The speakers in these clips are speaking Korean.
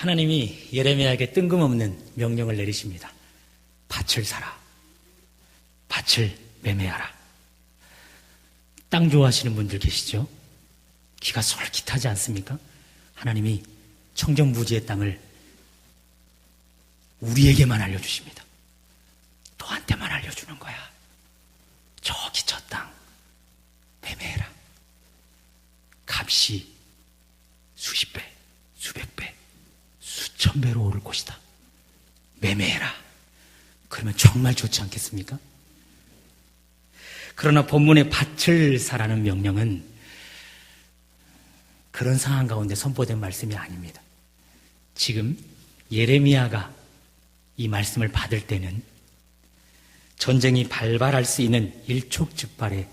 하나님이 예레미야에게 뜬금없는 명령을 내리십니다. 밭을 사라. 밭을 매매하라. 땅 좋아하시는 분들 계시죠? 귀가 솔깃하지 않습니까? 하나님이 청정부지의 땅을 우리에게만 알려주십니다. 너한테만 알려주는 거야. 저기 저 땅 매매해라. 값이 수십 배, 수백 배, 수 천 배로 오를 것이다. 매매해라. 그러면 정말 좋지 않겠습니까? 그러나 본문의 밭을 사라는 명령은 그런 상황 가운데 선포된 말씀이 아닙니다. 지금 예레미야가 이 말씀을 받을 때는 전쟁이 발발할 수 있는 일촉즉발의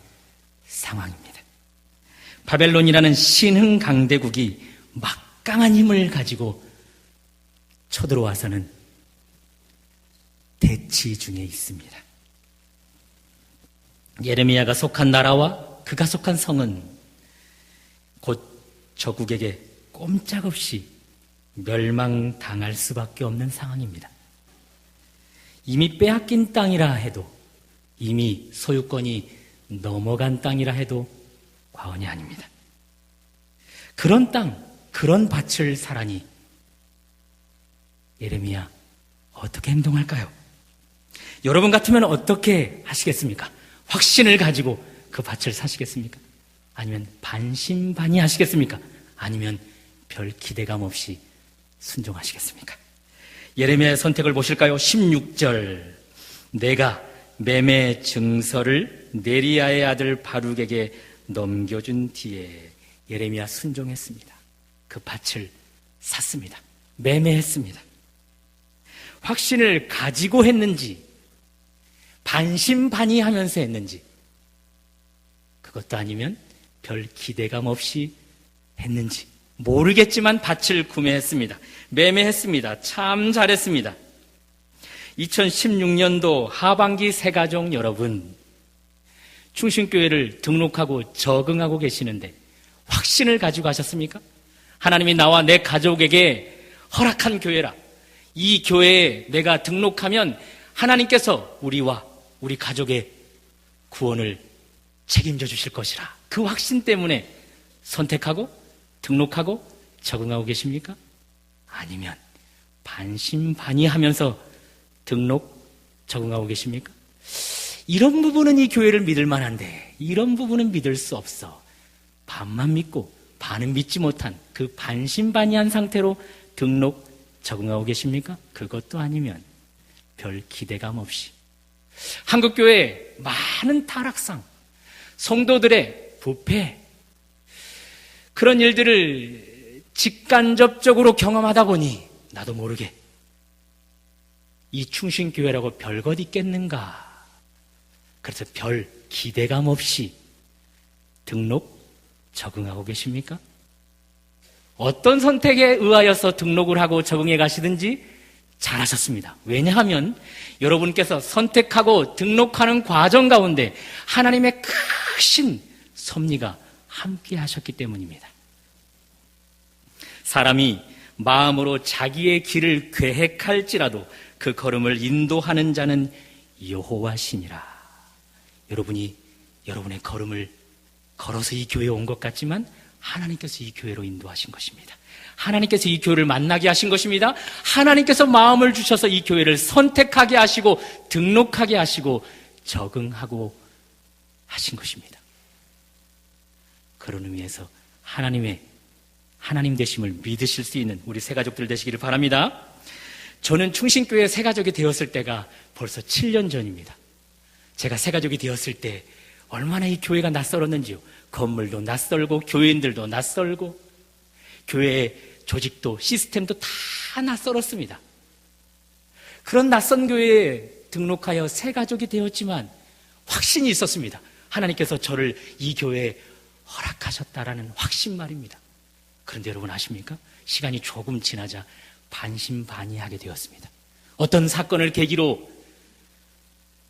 상황입니다. 바벨론이라는 신흥 강대국이 막강한 힘을 가지고 쳐들어와서는 대치 중에 있습니다. 예레미야가 속한 나라와 그가 속한 성은 곧 저국에게 꼼짝없이 멸망당할 수밖에 없는 상황입니다. 이미 빼앗긴 땅이라 해도 이미 소유권이 넘어간 땅이라 해도 과언이 아닙니다. 그런 땅, 그런 밭을 사라니 예레미야 어떻게 행동할까요? 여러분 같으면 어떻게 하시겠습니까? 확신을 가지고 그 밭을 사시겠습니까? 아니면 반신반의 하시겠습니까? 아니면 별 기대감 없이 순종하시겠습니까? 예레미야의 선택을 보실까요? 16절. 내가 매매 증서를 네리아의 아들 바룩에게 넘겨준 뒤에 예레미야 순종했습니다. 그 밭을 샀습니다. 매매했습니다. 확신을 가지고 했는지 반신반의 하면서 했는지 그것도 아니면 별 기대감 없이 했는지 모르겠지만 밭을 구매했습니다. 매매했습니다. 참 잘했습니다. 2016년도 하반기 새가족 여러분, 충신교회를 등록하고 적응하고 계시는데 확신을 가지고 하셨습니까? 하나님이 나와 내 가족에게 허락한 교회라. 이 교회에 내가 등록하면 하나님께서 우리와 우리 가족의 구원을 책임져 주실 것이라. 그 확신 때문에 선택하고 등록하고 적응하고 계십니까? 아니면 반신반의 하면서 등록 적응하고 계십니까? 이런 부분은 이 교회를 믿을 만한데 이런 부분은 믿을 수 없어. 반만 믿고 반은 믿지 못한 그 반신반의한 상태로 등록 적응하고 계십니까? 그것도 아니면 별 기대감 없이 한국 교회 많은 타락상, 성도들의 부패 그런 일들을 직간접적으로 경험하다 보니 나도 모르게 이 충신교회라고 별것 있겠는가. 그래서 별 기대감 없이 등록 적응하고 계십니까? 어떤 선택에 의하여서 등록을 하고 적응해 가시든지 잘하셨습니다. 왜냐하면 여러분께서 선택하고 등록하는 과정 가운데 하나님의 크신 섭리가 함께 하셨기 때문입니다. 사람이 마음으로 자기의 길을 계획할지라도 그 걸음을 인도하는 자는 여호와시니라. 여러분이 여러분의 걸음을 걸어서 이 교회에 온 것 같지만 하나님께서 이 교회로 인도하신 것입니다. 하나님께서 이 교회를 만나게 하신 것입니다. 하나님께서 마음을 주셔서 이 교회를 선택하게 하시고 등록하게 하시고 적응하고 하신 것입니다. 그런 의미에서 하나님의 하나님 되심을 믿으실 수 있는 우리 새 가족들 되시기를 바랍니다. 저는 충신교회 새 가족이 되었을 때가 벌써 7년 전입니다. 제가 새 가족이 되었을 때 얼마나 이 교회가 낯설었는지요. 건물도 낯설고 교인들도 낯설고 교회의 조직도 시스템도 다 낯설었습니다. 그런 낯선 교회에 등록하여 새 가족이 되었지만 확신이 있었습니다. 하나님께서 저를 이 교회에 허락하셨다라는 확신 말입니다. 그런데 여러분 아십니까? 시간이 조금 지나자 반신반의하게 되었습니다. 어떤 사건을 계기로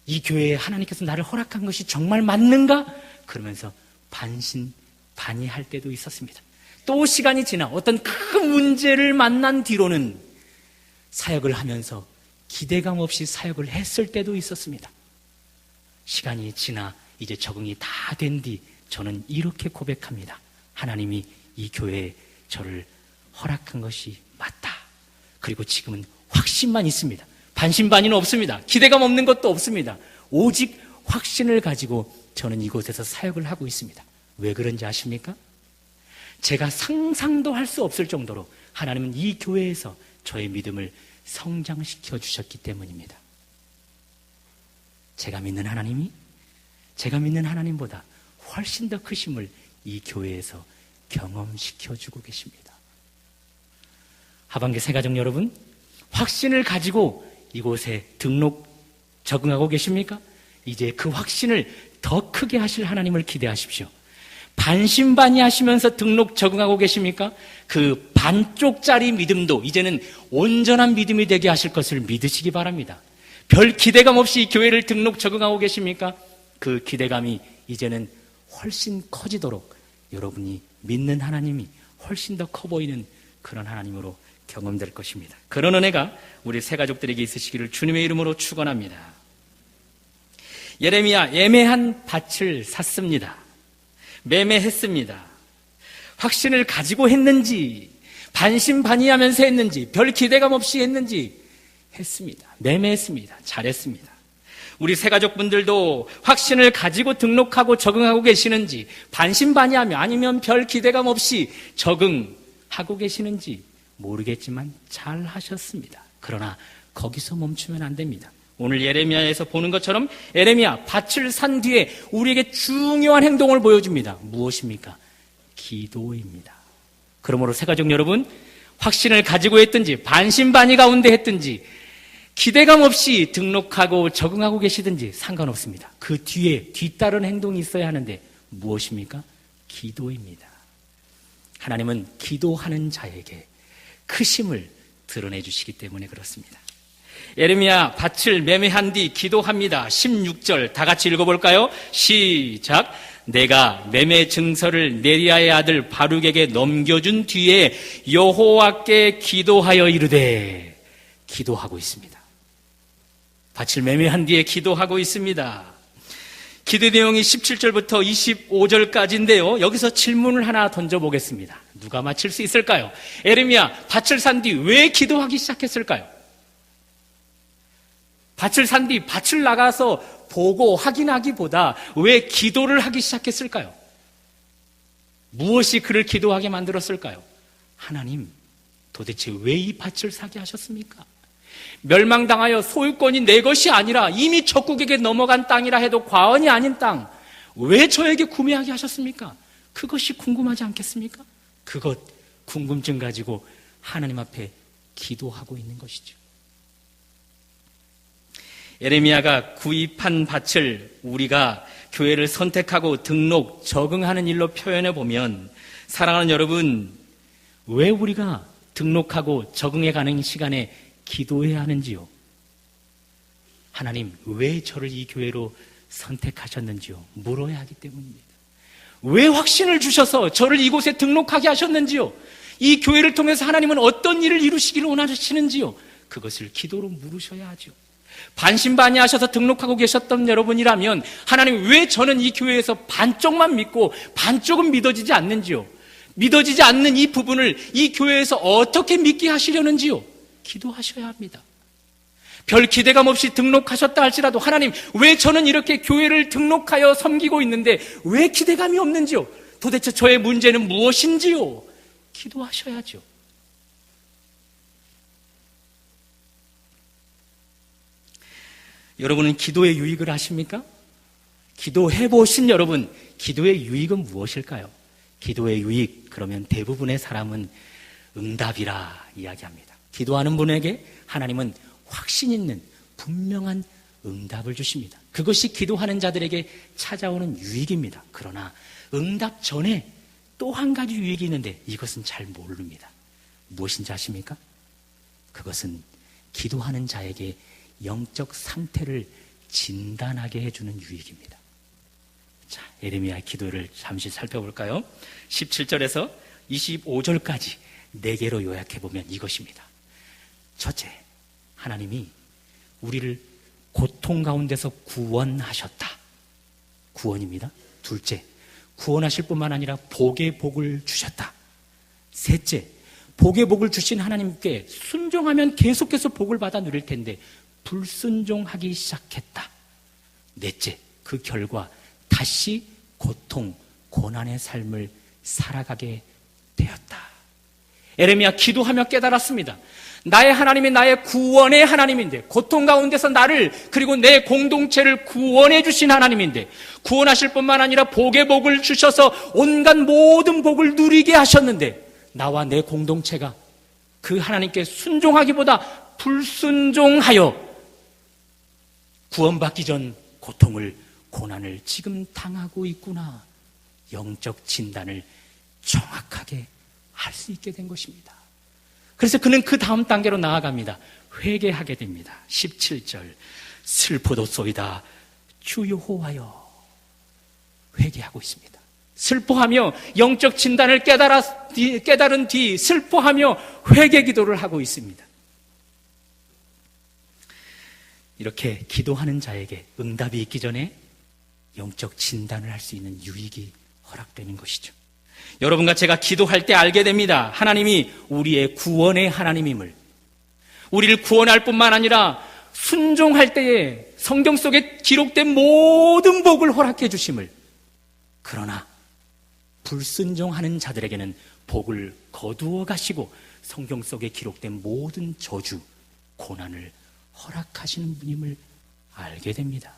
이 교회에 하나님께서 나를 허락한 것이 정말 맞는가? 그러면서 반신 반의할 때도 있었습니다. 또 시간이 지나 어떤 큰 문제를 만난 뒤로는 사역을 하면서 기대감 없이 사역을 했을 때도 있었습니다. 시간이 지나 이제 적응이 다 된 뒤 저는 이렇게 고백합니다. 하나님이 이 교회에 저를 허락한 것이 맞다. 그리고 지금은 확신만 있습니다. 반신반의는 없습니다. 기대감 없는 것도 없습니다. 오직 확신을 가지고 저는 이곳에서 사역을 하고 있습니다. 왜 그런지 아십니까? 제가 상상도 할 수 없을 정도로 하나님은 이 교회에서 저의 믿음을 성장시켜 주셨기 때문입니다. 제가 믿는 하나님이 제가 믿는 하나님보다 훨씬 더 크심을 이 교회에서 경험시켜 주고 계십니다. 하반기 새가족 여러분, 확신을 가지고 이곳에 등록 적응하고 계십니까? 이제 그 확신을 더 크게 하실 하나님을 기대하십시오. 반신반의 하시면서 등록 적응하고 계십니까? 그 반쪽짜리 믿음도 이제는 온전한 믿음이 되게 하실 것을 믿으시기 바랍니다. 별 기대감 없이 이 교회를 등록 적응하고 계십니까? 그 기대감이 이제는 훨씬 커지도록 여러분이 믿는 하나님이 훨씬 더 커 보이는 그런 하나님으로 경험될 것입니다. 그런 은혜가 우리 새 가족들에게 있으시기를 주님의 이름으로 축원합니다. 예레미야 애매한 밭을 샀습니다. 매매했습니다. 확신을 가지고 했는지 반신반의하면서 했는지 별 기대감 없이 했는지 했습니다. 매매했습니다. 잘했습니다. 우리 새 가족분들도 확신을 가지고 등록하고 적응하고 계시는지 반신반의하며 아니면 별 기대감 없이 적응하고 계시는지 모르겠지만 잘 하셨습니다. 그러나 거기서 멈추면 안 됩니다. 오늘 예레미야에서 보는 것처럼 예레미야 밭을 산 뒤에 우리에게 중요한 행동을 보여줍니다. 무엇입니까? 기도입니다. 그러므로 새가족 여러분 확신을 가지고 했든지 반신반의 가운데 했든지 기대감 없이 등록하고 적응하고 계시든지 상관없습니다. 그 뒤에 뒤따른 행동이 있어야 하는데 무엇입니까? 기도입니다. 하나님은 기도하는 자에게 크심을 드러내 주시기 때문에 그렇습니다. 예레미야 밭을 매매한 뒤 기도합니다. 16절 다 같이 읽어볼까요? 시작. 내가 매매 증서를 네리아의 아들 바룩에게 넘겨준 뒤에 여호와께 기도하여 이르되 기도하고 있습니다. 밭을 매매한 뒤에 기도하고 있습니다. 기도 내용이 17절부터 25절까지인데요. 여기서 질문을 하나 던져보겠습니다. 누가 맞힐 수 있을까요? 에르미야, 밭을 산 뒤 왜 기도하기 시작했을까요? 밭을 산 뒤 밭을 나가서 보고 확인하기보다 왜 기도를 하기 시작했을까요? 무엇이 그를 기도하게 만들었을까요? 하나님, 도대체 왜 이 밭을 사게 하셨습니까? 멸망당하여 소유권이 내 것이 아니라 이미 적국에게 넘어간 땅이라 해도 과언이 아닌 땅, 왜 저에게 구매하게 하셨습니까? 그것이 궁금하지 않겠습니까? 그것 궁금증 가지고 하나님 앞에 기도하고 있는 것이죠. 예레미야가 구입한 밭을 우리가 교회를 선택하고 등록, 적응하는 일로 표현해 보면 사랑하는 여러분, 왜 우리가 등록하고 적응해 가는 시간에 기도해야 하는지요? 하나님, 왜 저를 이 교회로 선택하셨는지요? 물어야 하기 때문입니다. 왜 확신을 주셔서 저를 이곳에 등록하게 하셨는지요? 이 교회를 통해서 하나님은 어떤 일을 이루시기를 원하시는지요? 그것을 기도로 물으셔야 하죠. 반신반의하셔서 등록하고 계셨던 여러분이라면 하나님 왜 저는 이 교회에서 반쪽만 믿고 반쪽은 믿어지지 않는지요? 믿어지지 않는 이 부분을 이 교회에서 어떻게 믿게 하시려는지요? 기도하셔야 합니다. 별 기대감 없이 등록하셨다 할지라도 하나님 왜 저는 이렇게 교회를 등록하여 섬기고 있는데 왜 기대감이 없는지요? 도대체 저의 문제는 무엇인지요? 기도하셔야죠. 여러분은 기도의 유익을 아십니까? 기도해 보신 여러분, 기도의 유익은 무엇일까요? 기도의 유익, 그러면 대부분의 사람은 응답이라 이야기합니다. 기도하는 분에게 하나님은 확신 있는 분명한 응답을 주십니다. 그것이 기도하는 자들에게 찾아오는 유익입니다. 그러나 응답 전에 또 한 가지 유익이 있는데 이것은 잘 모릅니다. 무엇인지 아십니까? 그것은 기도하는 자에게 영적 상태를 진단하게 해주는 유익입니다. 자, 에르미야 기도를 잠시 살펴볼까요? 17절에서 25절까지 네 개로 요약해 보면 이것입니다. 첫째, 하나님이 우리를 고통 가운데서 구원하셨다. 구원입니다. 둘째, 구원하실 뿐만 아니라 복의 복을 주셨다. 셋째, 복의 복을 주신 하나님께 순종하면 계속해서 복을 받아 누릴 텐데 불순종하기 시작했다. 넷째, 그 결과 다시 고통, 고난의 삶을 살아가게 되었다. 에레미야 기도하며 깨달았습니다. 나의 하나님이 나의 구원의 하나님인데 고통 가운데서 나를 그리고 내 공동체를 구원해 주신 하나님인데 구원하실 뿐만 아니라 복의 복을 주셔서 온갖 모든 복을 누리게 하셨는데 나와 내 공동체가 그 하나님께 순종하기보다 불순종하여 구원받기 전 고통을 고난을 지금 당하고 있구나 영적 진단을 정확하게 할수 있게 된 것입니다. 그래서 그는 그 다음 단계로 나아갑니다. 회개하게 됩니다. 17절. 슬퍼도소이다. 주 여호와여. 회개하고 있습니다. 슬퍼하며 영적 진단을 깨달아, 깨달은 뒤 슬퍼하며 회개 기도를 하고 있습니다. 이렇게 기도하는 자에게 응답이 있기 전에 영적 진단을 할 수 있는 유익이 허락되는 것이죠. 여러분과 제가 기도할 때 알게 됩니다. 하나님이 우리의 구원의 하나님임을. 우리를 구원할 뿐만 아니라 순종할 때에 성경 속에 기록된 모든 복을 허락해 주심을. 그러나 불순종하는 자들에게는 복을 거두어 가시고 성경 속에 기록된 모든 저주, 고난을 허락하시는 분임을 알게 됩니다.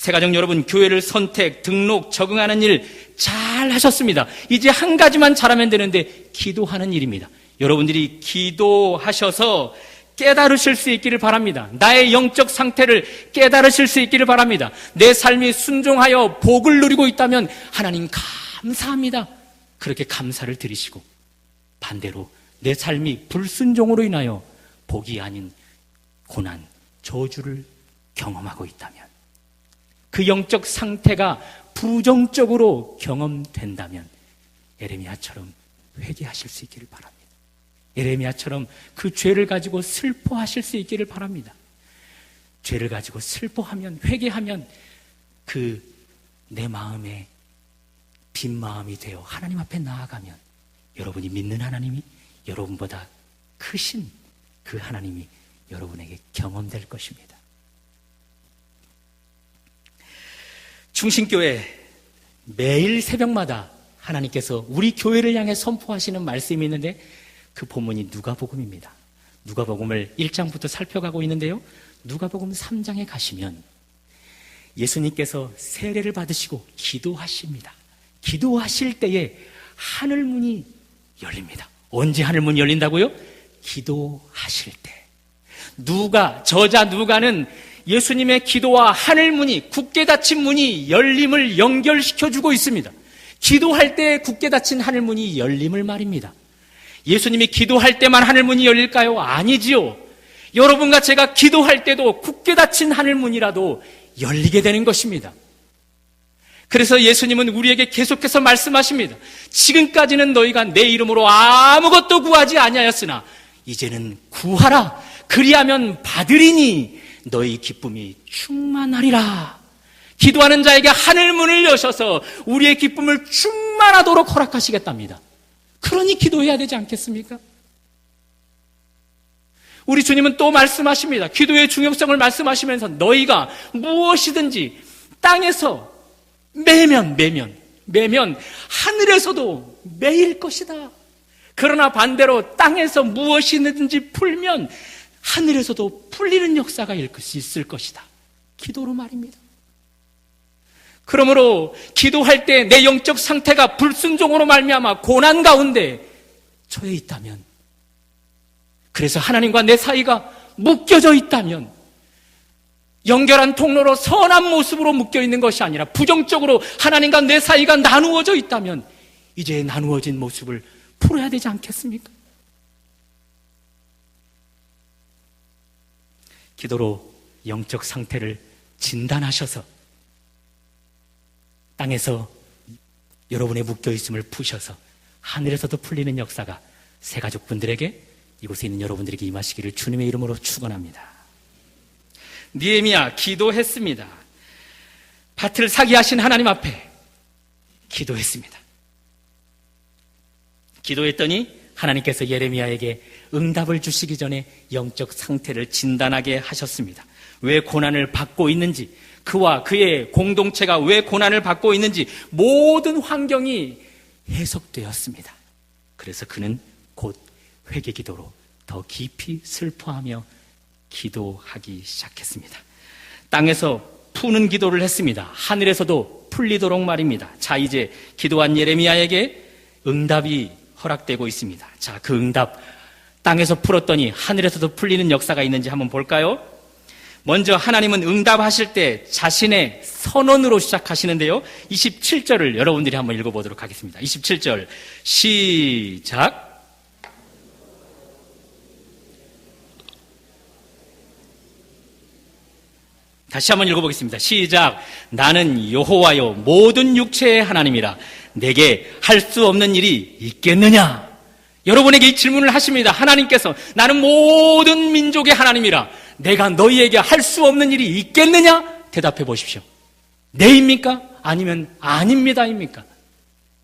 새가정 여러분, 교회를 선택, 등록, 적응하는 일 잘 하셨습니다. 이제 한 가지만 잘하면 되는데, 기도하는 일입니다. 여러분들이 기도하셔서 깨달으실 수 있기를 바랍니다. 나의 영적 상태를 깨달으실 수 있기를 바랍니다. 내 삶이 순종하여 복을 누리고 있다면 하나님 감사합니다. 그렇게 감사를 드리시고 반대로 내 삶이 불순종으로 인하여 복이 아닌 고난, 저주를 경험하고 있다면 그 영적 상태가 부정적으로 경험된다면 에레미야처럼 회개하실 수 있기를 바랍니다. 에레미야처럼 그 죄를 가지고 슬퍼하실 수 있기를 바랍니다. 죄를 가지고 슬퍼하면 회개하면 그 내 마음에 빈 마음이 되어 하나님 앞에 나아가면 여러분이 믿는 하나님이 여러분보다 크신 그 하나님이 여러분에게 경험될 것입니다. 충신교회 매일 새벽마다 하나님께서 우리 교회를 향해 선포하시는 말씀이 있는데 그 본문이 누가복음입니다. 누가복음을 1장부터 살펴가고 있는데요. 누가복음 3장에 가시면 예수님께서 세례를 받으시고 기도하십니다. 기도하실 때에 하늘 문이 열립니다. 언제 하늘 문이 열린다고요? 기도하실 때. 누가, 저자 누가는 예수님의 기도와 하늘 문이, 굳게 닫힌 문이 열림을 연결시켜 주고 있습니다. 기도할 때 굳게 닫힌 하늘 문이 열림을 말입니다. 예수님이 기도할 때만 하늘 문이 열릴까요? 아니지요. 여러분과 제가 기도할 때도 굳게 닫힌 하늘 문이라도 열리게 되는 것입니다. 그래서 예수님은 우리에게 계속해서 말씀하십니다. 지금까지는 너희가 내 이름으로 아무것도 구하지 아니하였으나 이제는 구하라. 그리하면 받으리니 너희 기쁨이 충만하리라. 기도하는 자에게 하늘 문을 여셔서 우리의 기쁨을 충만하도록 허락하시겠답니다. 그러니 기도해야 되지 않겠습니까? 우리 주님은 또 말씀하십니다. 기도의 중요성을 말씀하시면서 너희가 무엇이든지 땅에서 매면, 매면, 매면 하늘에서도 매일 것이다. 그러나 반대로 땅에서 무엇이든지 풀면 하늘에서도 풀리는 역사가 있을 것이다. 기도로 말입니다. 그러므로 기도할 때 내 영적 상태가 불순종으로 말미암아 고난 가운데 처해 있다면 그래서 하나님과 내 사이가 묶여져 있다면 연결한 통로로 선한 모습으로 묶여 있는 것이 아니라 부정적으로 하나님과 내 사이가 나누어져 있다면 이제 나누어진 모습을 풀어야 되지 않겠습니까? 기도로 영적 상태를 진단하셔서 땅에서 여러분의 묶여 있음을 푸셔서 하늘에서도 풀리는 역사가 새 가족분들에게 이곳에 있는 여러분들에게 임하시기를 주님의 이름으로 축원합니다. 니에미야 기도했습니다. 밭을 사기 하신 하나님 앞에 기도했습니다. 기도했더니 하나님께서 예레미야에게 응답을 주시기 전에 영적 상태를 진단하게 하셨습니다. 왜 고난을 받고 있는지, 그와 그의 공동체가 왜 고난을 받고 있는지 모든 환경이 해석되었습니다. 그래서 그는 곧 회개 기도로 더 깊이 슬퍼하며 기도하기 시작했습니다. 땅에서 푸는 기도를 했습니다. 하늘에서도 풀리도록 말입니다. 자, 이제 기도한 예레미야에게 응답이 허락되고 있습니다. 자, 그 응답 땅에서 풀었더니 하늘에서도 풀리는 역사가 있는지 한번 볼까요? 먼저 하나님은 응답하실 때 자신의 선언으로 시작하시는데요. 27절을 여러분들이 한번 읽어보도록 하겠습니다. 27절 시작. 다시 한번 읽어보겠습니다. 시작. 나는 여호와요 모든 육체의 하나님이라 내게 할 수 없는 일이 있겠느냐? 여러분에게 이 질문을 하십니다. 하나님께서 나는 모든 민족의 하나님이라 내가 너희에게 할 수 없는 일이 있겠느냐? 대답해 보십시오. 네입니까? 아니면 아닙니다입니까?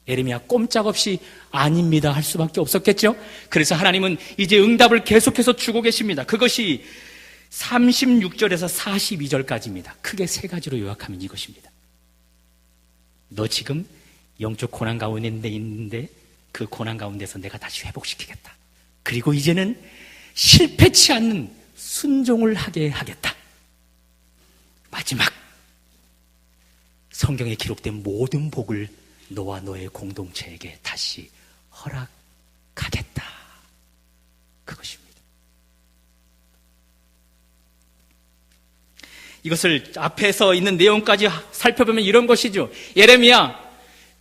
예레미야 꼼짝없이 아닙니다 할 수밖에 없었겠죠? 그래서 하나님은 이제 응답을 계속해서 주고 계십니다. 그것이 36절에서 42절까지입니다. 크게 세 가지로 요약하면 이것입니다. 너 지금 영적 고난 가운데 있는데 그 고난 가운데서 내가 다시 회복시키겠다. 그리고 이제는 실패치 않는 순종을 하게 하겠다. 마지막 성경에 기록된 모든 복을 너와 너의 공동체에게 다시 허락하겠다. 그것입니다. 이것을 앞에서 있는 내용까지 살펴보면 이런 것이죠. 예레미야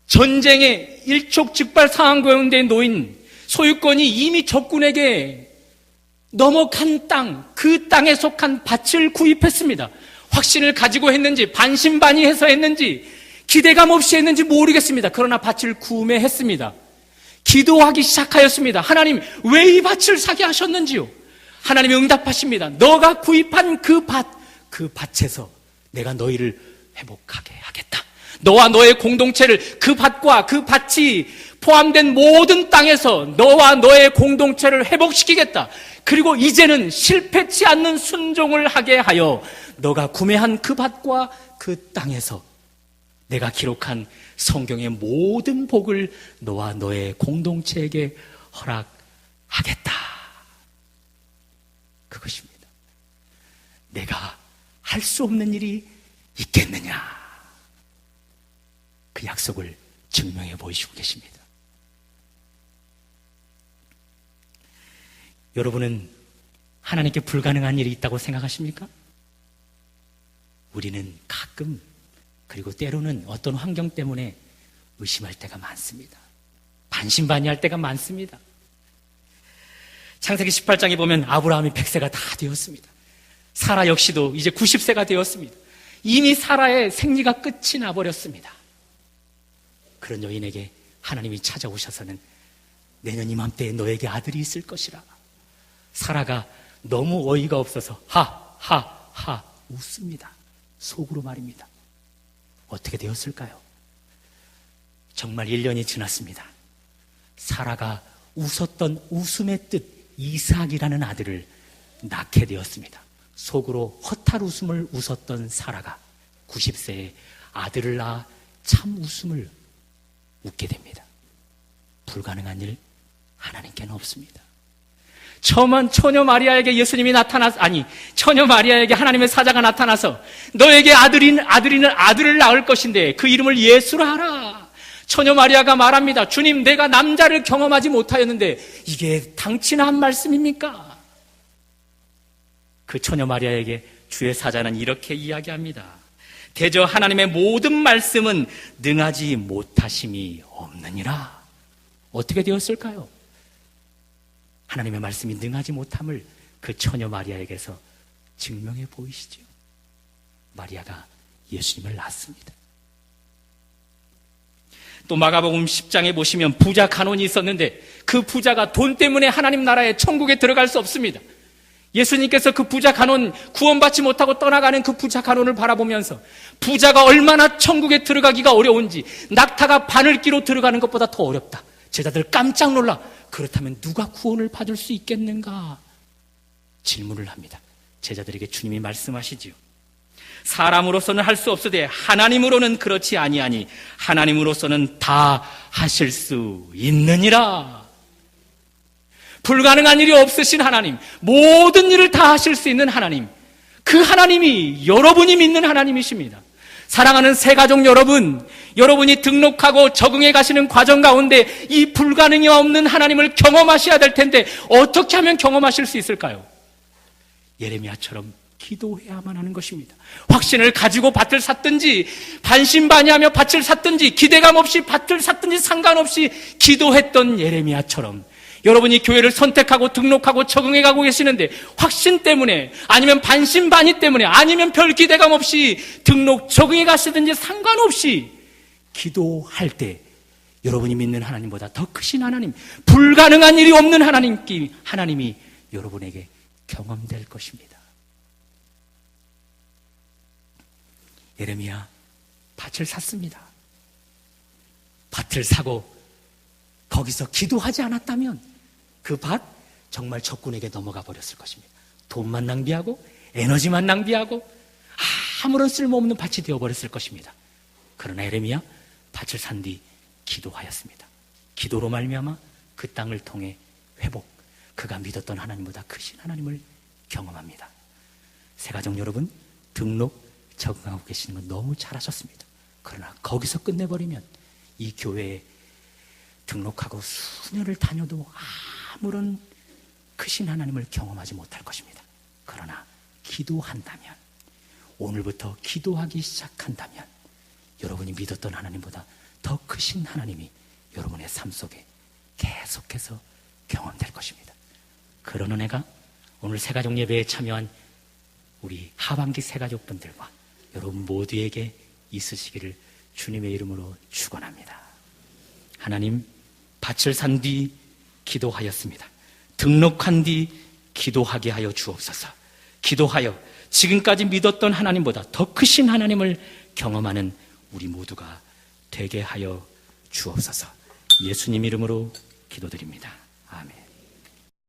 전쟁의 일촉즉발 상황 가운데 놓인 소유권이 이미 적군에게 넘어간 땅, 그 땅에 속한 밭을 구입했습니다. 확신을 가지고 했는지, 반신반의해서 했는지, 기대감 없이 했는지 모르겠습니다. 그러나 밭을 구매했습니다. 기도하기 시작하였습니다. 하나님, 왜 이 밭을 사게 하셨는지요? 하나님이 응답하십니다. 너가 구입한 그 밭, 그 밭에서 내가 너희를 회복하게 하겠다. 너와 너의 공동체를 그 밭과 그 밭이 포함된 모든 땅에서 너와 너의 공동체를 회복시키겠다. 그리고 이제는 실패치 않는 순종을 하게 하여 너가 구매한 그 밭과 그 땅에서 내가 기록한 성경의 모든 복을 너와 너의 공동체에게 허락하겠다. 그것입니다. 내가 할 수 없는 일이 있겠느냐? 그 약속을 증명해 보이시고 계십니다. 여러분은 하나님께 불가능한 일이 있다고 생각하십니까? 우리는 가끔 그리고 때로는 어떤 환경 때문에 의심할 때가 많습니다. 반신반의할 때가 많습니다. 창세기 18장에 보면 아브라함이 100세가 다 되었습니다. 사라 역시도 이제 90세가 되었습니다. 이미 사라의 생리가 끝이 나버렸습니다. 그런 여인에게 하나님이 찾아오셔서는 내년 이맘때에 너에게 아들이 있을 것이라. 사라가 너무 어이가 없어서 하, 하, 하 웃습니다. 속으로 말입니다. 어떻게 되었을까요? 정말 1년이 지났습니다. 사라가 웃었던 웃음의 뜻 이삭이라는 아들을 낳게 되었습니다. 속으로 허탈 웃음을 웃었던 사라가 90세에 아들을 낳아 참 웃음을 웃게 됩니다. 불가능한 일 하나님께는 없습니다. 처음은 처녀 마리아에게 예수님이 나타나 아니 처녀 마리아에게 하나님의 사자가 나타나서 너에게 아들인 아들이는 아들을 낳을 것인데 그 이름을 예수라 하라. 처녀 마리아가 말합니다. 주님, 내가 남자를 경험하지 못하였는데 이게 당치나 한 말씀입니까? 그 처녀 마리아에게 주의 사자는 이렇게 이야기합니다. 대저 하나님의 모든 말씀은 능하지 못하심이 없느니라. 어떻게 되었을까요? 하나님의 말씀이 능하지 못함을 그 처녀 마리아에게서 증명해 보이시죠. 마리아가 예수님을 낳습니다. 또 마가복음 10장에 보시면 부자 간원이 있었는데 그 부자가 돈 때문에 하나님 나라에 천국에 들어갈 수 없습니다. 예수님께서 그 부자 간원 구원받지 못하고 떠나가는 그 부자 간원을 바라보면서 부자가 얼마나 천국에 들어가기가 어려운지 낙타가 바늘기로 들어가는 것보다 더 어렵다. 제자들 깜짝 놀라. 그렇다면 누가 구원을 받을 수 있겠는가? 질문을 합니다. 제자들에게 주님이 말씀하시지요. 사람으로서는 할 수 없으되 하나님으로는 그렇지 아니하니 하나님으로서는 다 하실 수 있느니라. 불가능한 일이 없으신 하나님, 모든 일을 다 하실 수 있는 하나님, 그 하나님이 여러분이 믿는 하나님이십니다. 사랑하는 새 가족 여러분, 여러분이 등록하고 적응해 가시는 과정 가운데 이 불가능이 없는 하나님을 경험하셔야 될 텐데 어떻게 하면 경험하실 수 있을까요? 예레미야처럼 기도해야만 하는 것입니다. 확신을 가지고 밭을 샀든지 반신반의하며 밭을 샀든지 기대감 없이 밭을 샀든지 상관없이 기도했던 예레미야처럼 여러분이 교회를 선택하고 등록하고 적응해 가고 계시는데 확신 때문에 아니면 반신반의 때문에 아니면 별 기대감 없이 등록 적응해 가시든지 상관없이 기도할 때 여러분이 믿는 하나님보다 더 크신 하나님, 불가능한 일이 없는 하나님께 하나님이 여러분에게 경험될 것입니다. 예레미야 밭을 샀습니다. 밭을 사고 거기서 기도하지 않았다면 그 밭 정말 적군에게 넘어가 버렸을 것입니다. 돈만 낭비하고 에너지만 낭비하고 아무런 쓸모없는 밭이 되어 버렸을 것입니다. 그러나 예레미야 밭을 산 뒤 기도하였습니다. 기도로 말미암아 그 땅을 통해 회복, 그가 믿었던 하나님보다 크신 하나님을 경험합니다. 새가족 여러분 등록 적응하고 계시는 건 너무 잘하셨습니다. 그러나 거기서 끝내버리면 이 교회에 등록하고 수년을 다녀도 아무런 크신 하나님을 경험하지 못할 것입니다. 그러나 기도한다면 오늘부터 기도하기 시작한다면 여러분이 믿었던 하나님보다 더 크신 하나님이 여러분의 삶 속에 계속해서 경험될 것입니다. 그런 은혜가 오늘 새가족 예배에 참여한 우리 하반기 새가족분들과 여러분 모두에게 있으시기를 주님의 이름으로 축원합니다. 하나님 밭을 산 뒤 기도하였습니다. 등록한 뒤 기도하게 하여 주옵소서. 기도하여 지금까지 믿었던 하나님보다 더 크신 하나님을 경험하는 우리 모두가 되게 하여 주옵소서. 예수님 이름으로 기도드립니다. 아멘.